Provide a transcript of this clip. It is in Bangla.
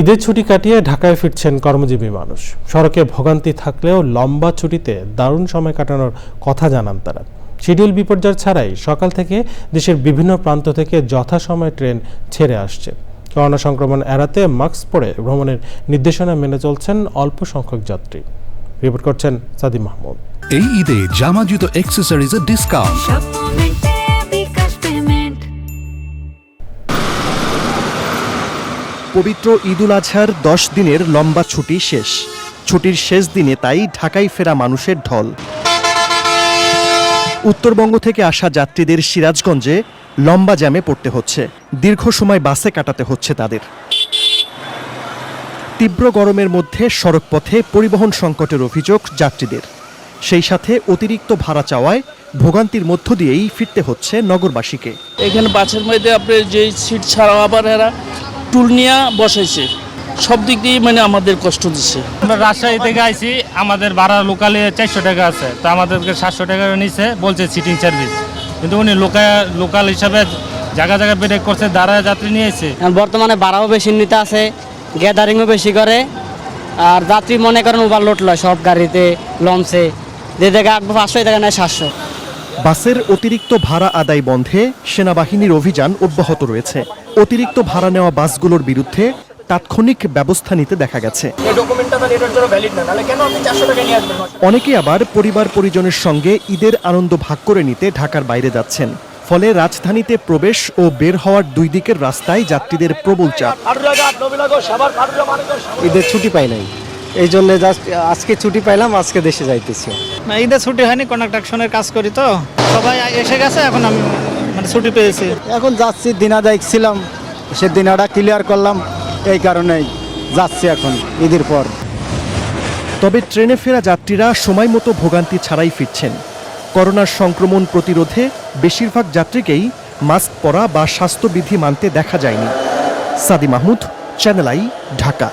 ঈদের ছুটি কাটিয়ে ঢাকায় ফিরছেন কর্মজীবী মানুষ। সড়কে ভোগান্তি থাকলেও লম্বা ছুটিতে দারুণ সময় কাটানোর কথা জানান তারা। শিডিউল বিপর্যয় ছাড়াই সকাল থেকে দেশের বিভিন্ন প্রান্ত থেকে যথাসময়ে ট্রেন ছেড়ে আসছে। করোনা সংক্রমণ এড়াতে মাস্ক পরে ভ্রমণের নির্দেশনা মেনে চলছেন অল্প সংখ্যক যাত্রী। রিপোর্ট করছেন সাদি মাহমুদ। এই ঈদে জামা জুতো অ্যাক্সেসরিজের ডিসকাউন্ট পবিত্র ঈদুল আজহার দশ দিনের লম্বা ছুটি শেষ। ছুটির শেষ দিনে তাই ঢাকায় ফেরা মানুষের ঢল। উত্তরবঙ্গ থেকে আসা যাত্রীদের সিরাজগঞ্জে লম্বা জ্যামে পড়তে হচ্ছে। দীর্ঘ সময় বাসে কাটাতে হচ্ছে তাদের। তীব্র গরমের মধ্যে সড়কপথে পরিবহন সংকটের অভিযোগ যাত্রীদের। সেই সাথে অতিরিক্ত ভাড়া চাওয়ায় ভোগান্তির মধ্য দিয়েই ফিরতে হচ্ছে নগরবাসীকে। এখানে বাসের মধ্যে আপনার যে সিট ছাড়াও আবার এরা টুল নিয়ে বসাইছে। সব দিক দিয়ে মানে আমাদের কষ্ট দিচ্ছে আমরা রাজশাহী থেকে আইছি আমাদের ভাড়া লোকালে চারশো টাকা আছে। তো আমাদেরকে সাতশো টাকা নিচ্ছে বলছে সিটিং সার্ভিস কিন্তু উনি লোকাল লোকাল হিসাবে জায়গা জায়গা ব্রেক করছে দাঁড়ায় যাত্রী নিয়েছে এখন বর্তমানে ভাড়াও বেশি নিতে আছে গ্যাদারিংও বেশি করে। আর যাত্রী মনে করেন ওভারলোড লয় সব গাড়িতে লঞ্চে। যে জায়গায় আটবো পাঁচশো এই জায়গায় নেয় সাতশো। বাসের অতিরিক্ত ভাড়া আদায় বন্ধে সেনাবাহিনীর অভিযান অব্যাহত রয়েছে। অতিরিক্ত ভাড়া নেওয়া বাসগুলোর বিরুদ্ধে তাৎক্ষণিক ব্যবস্থা নিতে দেখা গেছে। অনেকে আবার পরিবার পরিজনের সঙ্গে ঈদের আনন্দ ভাগ করে নিতে ঢাকার বাইরে যাচ্ছেন। ফলে রাজধানীতে প্রবেশ ও বের হওয়ার দুই দিকের রাস্তায় যাত্রীদের প্রবল চাপ। ঈদের ছুটি পাই নাই। এই জন্য জাস্ট আজকে ছুটি পাইলাম আজকে দেশে যাইতেছি। না ঈদের ছুটি হয়নি কন্ট্রাকশনের কাজ করি তো। সবাই এসে গেছে এখন আমি মানে ছুটি পেয়েছি। এখন যাচ্ছি দিনা দেখছিলাম সে দিনাটা ক্লিয়ার করলাম এই কারণেই যাচ্ছি এখন ঈদের পর। তবে ট্রেনে ফেরা যাত্রীরা সময় মতো ভোগান্তি ছাড়াই ফিরছেন। করোনার সংক্রমণ প্রতিরোধে বেশিরভাগ যাত্রীকেই মাস্ক পরা বা স্বাস্থ্যবিধি মানতে দেখা যায়নি। Sadi Mahmud channel I Dhaka.